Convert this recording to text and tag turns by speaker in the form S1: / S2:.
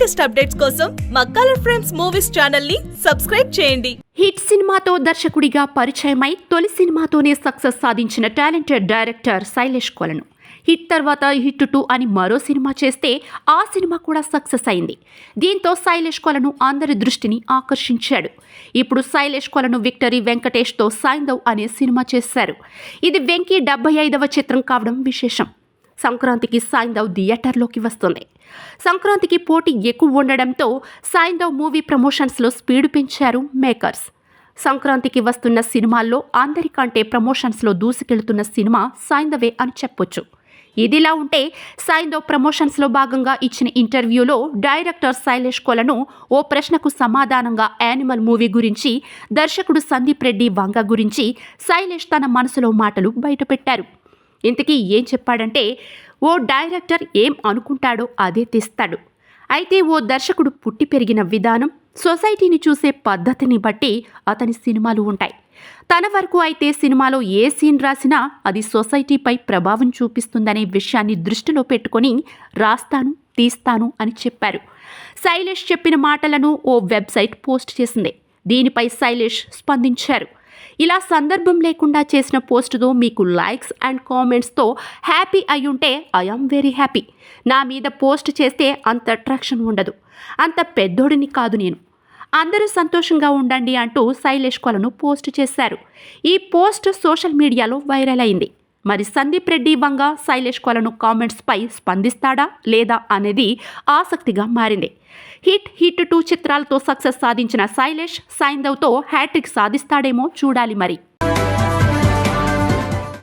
S1: Latest updates కోసం మా colour frames movies ఛానల్ని సబ్స్క్రైబ్ చేయండి.
S2: హిట్ సినిమాతో దర్శకుడిగా పరిచయమై తొలి సినిమాతోనే సక్సెస్ సాధించిన టాలెంటెడ్ డైరెక్టర్ శైలేష్ కొలను. హిట్ తర్వాత హిట్ టూ అని మరో సినిమా చేస్తే ఆ సినిమా కూడా సక్సెస్ అయింది. దీంతో శైలేష్ కొలను అందరి దృష్టిని ఆకర్షించాడు. ఇప్పుడు శైలేష్ కొలను విక్టరీ వెంకటేష్తో సాయిందవ్ అనే సినిమా చేశారు. ఇది వెంకీ డెబ్బై ఐదవ చిత్రం కావడం విశేషం. సంక్రాంతికి సాయంధవ్ థియేటర్లోకి వస్తుంది. సంక్రాంతికి పోటీ ఎక్కువ ఉండడంతో సాయంధవ్ మూవీ ప్రమోషన్స్లో స్పీడ్ పెంచారు మేకర్స్. సంక్రాంతికి వస్తున్న సినిమాల్లో అందరికంటే ప్రమోషన్స్లో దూసుకెళ్తున్న సినిమా సాయిందవే అని చెప్పొచ్చు. ఇదిలా ఉంటే సాయంధవ్ ప్రమోషన్స్లో భాగంగా ఇచ్చిన ఇంటర్వ్యూలో డైరెక్టర్ శైలేష్ కొలను ఓ ప్రశ్నకు సమాధానంగా యానిమల్ మూవీ గురించి దర్శకుడు సందీప్ రెడ్డి వంగ గురించి శైలేష్ తన మనసులో మాటలు బయటపెట్టారు. ఇంతకీ ఏం చెప్పాడంటే ఓ డైరెక్టర్ ఏం అనుకుంటాడో అదే తీస్తాడు. అయితే ఓ దర్శకుడు పుట్టి పెరిగిన విధానం సొసైటీని చూసే పద్ధతిని బట్టి అతని సినిమాలు ఉంటాయి. తన వరకు అయితే సినిమాలో ఏ సీన్ రాసినా అది సొసైటీపై ప్రభావం చూపిస్తుందనే విషయాన్ని దృష్టిలో పెట్టుకొని రాస్తాను తీస్తాను అని చెప్పారు. శైలేష్ చెప్పిన మాటలను ఓ వెబ్సైట్ పోస్ట్ చేసింది. దీనిపై శైలేష్ స్పందించారు. ఇలా సందర్భం లేకుండా చేసిన పోస్టుతో మీకు లైక్స్ అండ్ కామెంట్స్తో హ్యాపీ అయి ఉంటే ఐఆమ్ వెరీ హ్యాపీ. నా మీద పోస్ట్ చేస్తే అంత అట్రాక్షన్ ఉండదు. అంత పెద్దోడిని కాదు నేను. అందరూ సంతోషంగా ఉండండి అంటూ శైలేష్ కొలను పోస్ట్ చేశారు. ఈ పోస్ట్ సోషల్ మీడియాలో వైరల్ అయింది. మరి సందీప్ రెడ్డి వంగ శైలేష్ కొలను కామెంట్స్పై స్పందిస్తాడా లేదా అనేది ఆసక్తిగా మారింది. హిట్ హిట్ టూ చిత్రాలతో సక్సెస్ సాధించిన శైలేష్ సైందవ్తో హ్యాట్రిక్ సాధిస్తాడేమో చూడాలి మరి.